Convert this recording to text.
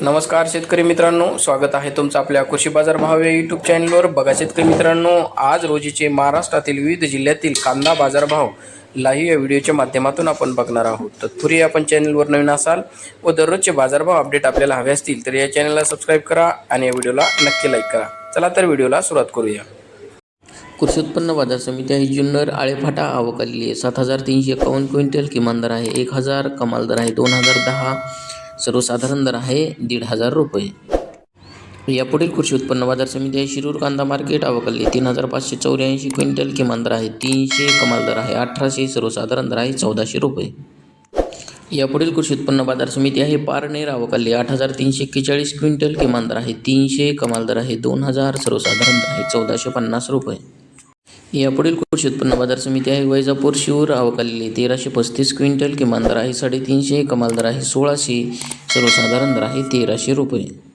नमस्कार शेतकरी मित्रांनो स्वागत आहे तुमचं आपल्या कृषी बाजार भाव या यूट्यूब चॅनलवर बघा शेतकरी मित्रांनो आज रोजीचे महाराष्ट्रातील विविध जिल्ह्यातील कांदा बाजारभाव लाईव्ह या व्हिडिओच्या माध्यमातून आपण बघणार आहोत. तत्पूर्वी आपण चॅनलवर नवीन असाल व दररोजचे बाजारभाव अपडेट आपल्याला हवे असतील तर या चॅनलला सबस्क्राईब करा आणि या व्हिडिओला नक्की लाईक करा. चला तर व्हिडिओला सुरुवात करूया. कृषी उत्पन्न बाजार समिती आहे जुन्नर आळेफाटा आवक आलेली आहे. सात हजार तीनशे एकावन्न क्विंटल किमान दर आहे एक हजार कमाल दर आहे दोन हजार दहा सर्वसाधारण दर आहे दीड हजार रुपये. यापुढील कृषी उत्पन्न बाजार समिती आहे. शिरूर कांदा मार्केट अवकल्ली तीन हजार पाचशे चौऱ्याऐंशी क्विंटल किमान दर आहे. तीनशे कमाल दर आहे. अठराशे सर्वसाधारण दर आहे. चौदाशे रुपये. यापुढील कृषी उत्पन्न बाजार समिती आहे. पारनेर आवकाली आठ हजार तीनशे एक्केचाळीस क्विंटल किमान दर आहे. तीनशे कमाल दर आहे. दोन हजार सर्वसाधारण दर आहे. चौदाशे पन्नास रुपये. यापुढील कृषी उत्पन्न बाजार समिती आहे वैजापूर शिवर आवकालेली तेराशे पस्तीस क्विंटल किमान दर आहे साडेतीनशे कमाल दर आहे सोळाशे सर्वसाधारण दर आहे तेराशे रुपये.